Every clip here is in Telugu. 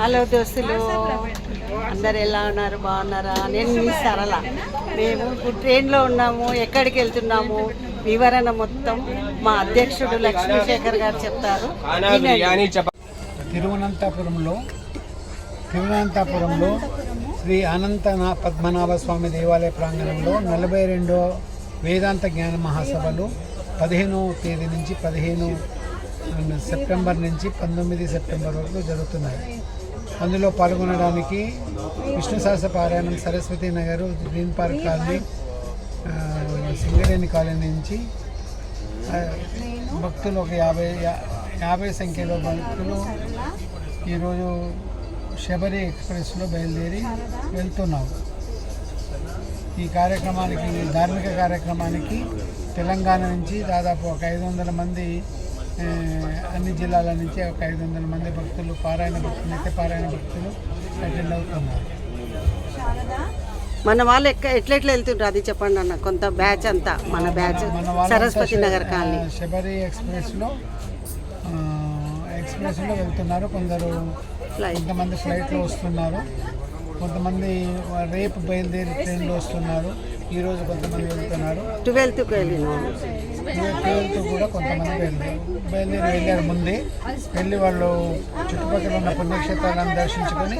హలో దోస్తులు. అందరు ఎలా ఉన్నారు? బాగున్నారా? నేను మీ సరళ. మేము ఇప్పుడు ట్రైన్లో ఉన్నాము ఎక్కడికి వెళ్తున్నాము? వివరణ మొత్తం మా అధ్యక్షుడు లక్ష్మీశేఖర్ గారు చెప్తారు. తిరువనంతపురంలో తిరువనంతపురంలో శ్రీ అనంత పద్మనాభ స్వామి దేవాలయ ప్రాంగణంలో నలభై రెండో వేదాంత జ్ఞాన మహాసభలు పదిహేనవ తేదీ నుంచి పదిహేను సెప్టెంబర్ నుంచి పంతొమ్మిది సెప్టెంబర్ వరకు జరుగుతున్నాయి. అందులో పాల్గొనడానికి విష్ణు సహస్ర పారాయణం Saraswati Nagar green park colony Singareni colony నుంచి భక్తులు ఒక యాభై యాభై సంఖ్యలో భక్తులు ఈరోజు శబరి ఎక్స్ప్రెస్లో బయలుదేరి వెళ్తున్నాం. ఈ కార్యక్రమానికి ధార్మిక కార్యక్రమానికి తెలంగాణ నుంచి దాదాపు ఒక ఐదు వందల మంది అన్ని జిల్లాల నుంచి ఒక ఐదు వందల మంది భక్తులు పారాయణ భక్తులు నిత్య పారాయణ భక్తులు అటెండ్ అవుతున్నారు. మన వాళ్ళు ఎక్క ఎట్లెట్లా వెళ్తుంటారు అది చెప్పండి అన్న. కొంత బ్యాచ్ అంతా మన బ్యాచ్ సరస్వతి నగర్ కాలనీ. శబరి ఎక్స్ప్రెస్లో ఎక్స్ప్రెస్లో వెళ్తున్నారు. కొందరు ఫ్లైట్ కొంతమంది ఫ్లైట్లో వస్తున్నారు. కొంతమంది రేపు బయలుదేరి ట్రైన్లో వస్తున్నారు. ఈరోజు కొంతమంది వెళ్తున్నారు. ట్వెల్త్కి ట్వెల్త్ కూడా కొంతమంది బయలుదేరి బయలుదేరి వెళ్ళారు ముందే. వెళ్ళి వాళ్ళు చుట్టుపక్కల ఉన్న పుణ్యక్షేత్రాలను దర్శించుకొని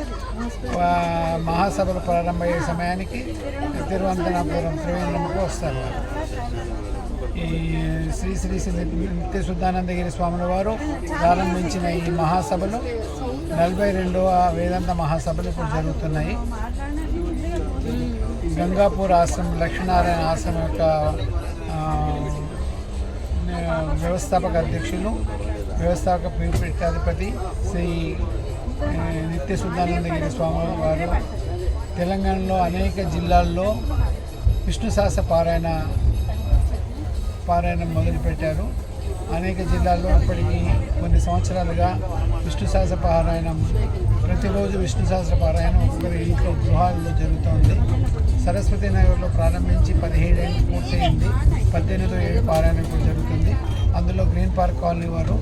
మహాసభలు ప్రారంభమయ్యే సమయానికి తిరువనంతపురం త్రివేంద్రంకు వస్తారు ఈ శ్రీ శ్రీ శ్రీ నిత్య శుద్ధానందగిరి స్వాముల వారు ప్రారంభించిన ఈ మహాసభలు నలభై రెండవ వేదాంత మహాసభలు ఇప్పుడు జరుగుతున్నాయి. గంగాపూర్ ఆశ్రమం లక్ష్మీనారాయణ ఆశ్రమం యొక్క వ్యవస్థాపక అధ్యక్షులు వ్యవస్థాపక పీఠాధిపతి శ్రీ నిత్య శుద్ధానందగిరి స్వామి వారు తెలంగాణలో అనేక జిల్లాల్లో విష్ణు సహస్ర పారాయణ పారాయణం మొదలుపెట్టారు. అనేక జిల్లాల్లో ఇప్పటికీ కొన్ని సంవత్సరాలుగా విష్ణు సహస్ర పారాయణం ప్రతిరోజు విష్ణు సహస్ర పారాయణం ఒకరి ఇంట్లో గృహాల్లో జరుగుతోంది. సరస్వతి నగర్లో ప్రారంభించి పదిహేడు ఏళ్ళు పూర్తయింది. పద్దెనిమిదో ఏడు పారాయణం జరుగుతుంది. అందులో గ్రీన్ పార్క్ కాలనీ వారు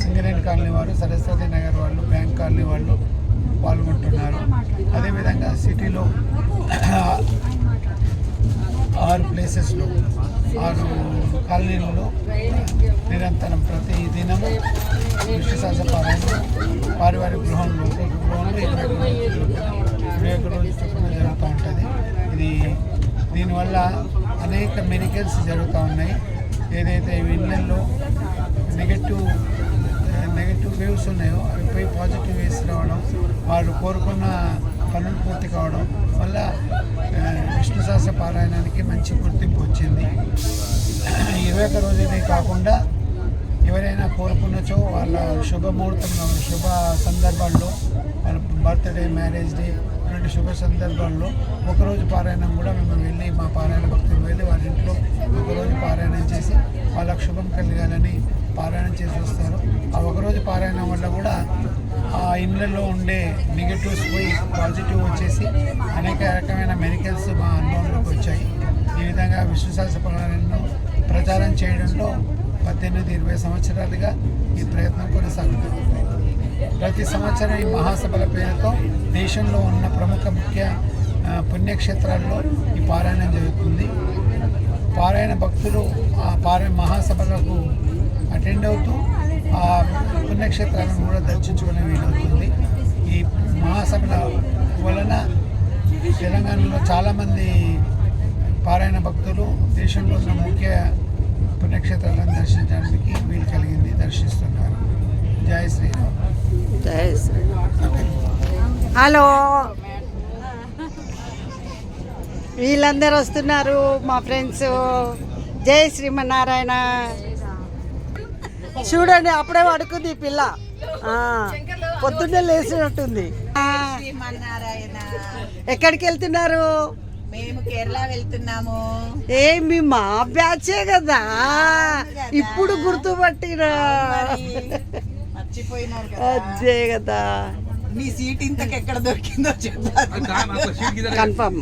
సింగరేణి కాలనీ వారు సరస్వతి నగర్ వాళ్ళు బ్యాంక్ కాలనీ వాళ్ళు పాల్గొంటున్నారు అదేవిధంగా సిటీలో ఆరు ప్లేసెస్లో ఆరు కాలనీలలో నిరంతరం ప్రతి దినము విశ్వశాస పారాయణ పారివారిక గృహంలో గృహంలో దీనివల్ల అనేక మెడికల్స్ జరుగుతూ ఉన్నాయి. ఏదైతే ఇళ్ళల్లో నెగటివ్ నెగటివ్ వేవ్స్ ఉన్నాయో అవి పోయి పాజిటివ్ వేవ్స్ రావడం వాళ్ళు కోరుకున్న పనులు పూర్తి కావడం వల్ల విష్ణు సహస్ర పారాయణానికి మంచి గుర్తింపు వచ్చింది. ఇరవై ఒక్క రోజులే కాకుండా ఎవరైనా కోరుకున్నచో వాళ్ళ శుభముహూర్తంలో శుభ సందర్భాల్లో బర్త్డే మ్యారేజ్ డే ఇలాంటి శుభ సందర్భాల్లో ఒకరోజు పారాయణం కూడా మేము వెళ్ళి మా పారాయణ భక్తులు వెళ్ళి వారి ఇంట్లో ఒకరోజు పారాయణం చేసి వాళ్ళకు శుభం కలగాలని పారాయణం చేసి వస్తారు. ఆ ఒకరోజు పారాయణం వల్ల కూడా ఆ ఇళ్ళల్లో ఉండే నెగిటివ్స్ పోయి పాజిటివ్ వచ్చేసి అనేక రకమైన మెడికల్స్ మా అనుభవంలోకి వచ్చాయి. ఈ విధంగా విష్ణు సహస్ర ప్రచారం చేయడంలో పద్దెనిమిది ఇరవై సంవత్సరాలుగా ఈ ప్రయత్నం కొనసాగుతుంది. ప్రతి సంవత్సరం ఈ మహాసభల పేరుతో దేశంలో ఉన్న ప్రముఖ ముఖ్య పుణ్యక్షేత్రాల్లో ఈ పారాయణం జరుగుతుంది. పారాయణ భక్తులు ఆ పారాయణ మహాసభలకు అటెండ్ అవుతూ ఆ పుణ్యక్షేత్రాలను కూడా దర్శించుకునే వీలవుతుంది. ఈ మహాసభల వలన తెలంగాణలో చాలామంది పారాయణ భక్తులు దేశంలో ఉన్న ముఖ్య పుణ్యక్షేత్రాలను దర్శించడానికి వీలు కలిగింది దర్శిస్తున్నారు జై శ్రీరామ్ జై శ్రీరామ్. హలో. వీళ్ళందరూ వస్తున్నారు మా ఫ్రెండ్స్. జై శ్రీమన్నారాయణ. చూడండి అప్పుడే పడుకుంది పిల్ల. పొద్దున్నే లేచినట్టుంది. ఎక్కడికి వెళ్తున్నారు? మేము కేరళ వెళ్తున్నాము. ఏ మీ బ్యాచే కదా? ఇప్పుడు గుర్తుపట్టిరా మర్చిపోయినారు అదే కదా. నీ సీట్ ఇంతకు ఎక్కడ దొరికిందో చెప్పాలి కన్ఫర్మ్.